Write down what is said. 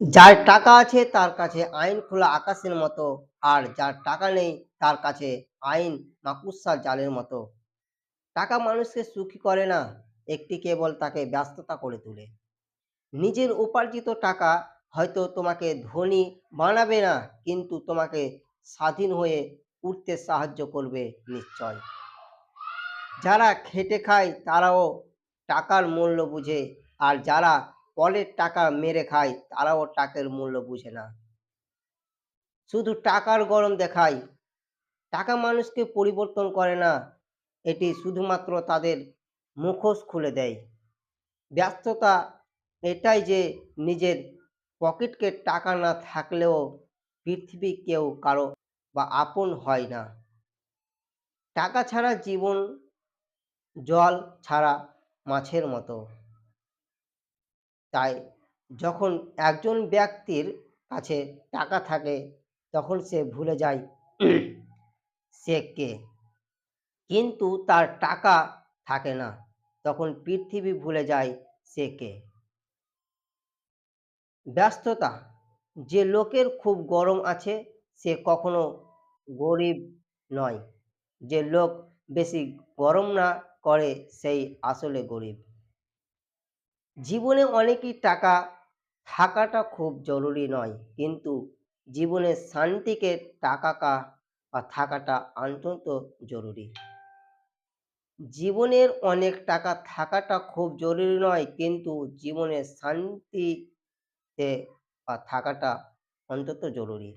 যার টাকা আছে তার কাছে আইন খোলা আকাশের মতো, আর যার টাকা নেই তার কাছে আইন মাকুসার জালের মতো। টাকা মানুষকে সুখী করে না, একটি কেবল তাকে ব্যস্ততা করে তোলে। নিজের উপার্জিত টাকা হয়তো তোমাকে ধনী বানাবে না, কিন্তু তোমাকে স্বাধীন হয়ে উঠতে সাহায্য করবে নিশ্চয়। যারা খেটে খায় তারাও টাকার মূল্য বুঝে, আর যারা পরের টাকা মেরে খায়, তারাও টাকার মূল্য বুঝে না। শুধু টাকার গরম দেখায়, টাকা মানুষকে পরিবর্তন করে না, এটি শুধুমাত্র তাদের মুখোশ খুলে দেয়। ব্যস্ততা এটাই যে নিজের পকেটকে টাকা না থাকলেও পৃথিবী কেউ কারও বা আপন হয় না। টাকা ছাড়া জীবন জল ছাড়া মাছের মতো। তাই যখন একজন ব্যক্তির কাছে টাকা থাকে, তখন সে ভুলে যায় সে কে। কিন্তু তার টাকা থাকে না, তখন পৃথিবী ভুলে যায় সে কে। ব্যস্ততা, যে লোকের খুব গরম আছে, সে কখনো গরিব নয়। যে লোক বেশি গরম না করে, সেই আসলে গরিব। জীবনে অনেকই টাকা থাকাটা খুব জরুরি নয়, কিন্তু জীবনের শান্তিকে টাকা কা বা থাকাটা অত্যন্ত জরুরি। জীবনের অনেক টাকা থাকাটা খুব জরুরি নয়, কিন্তু জীবনের শান্তিতে বা থাকাটা অন্তত জরুরি।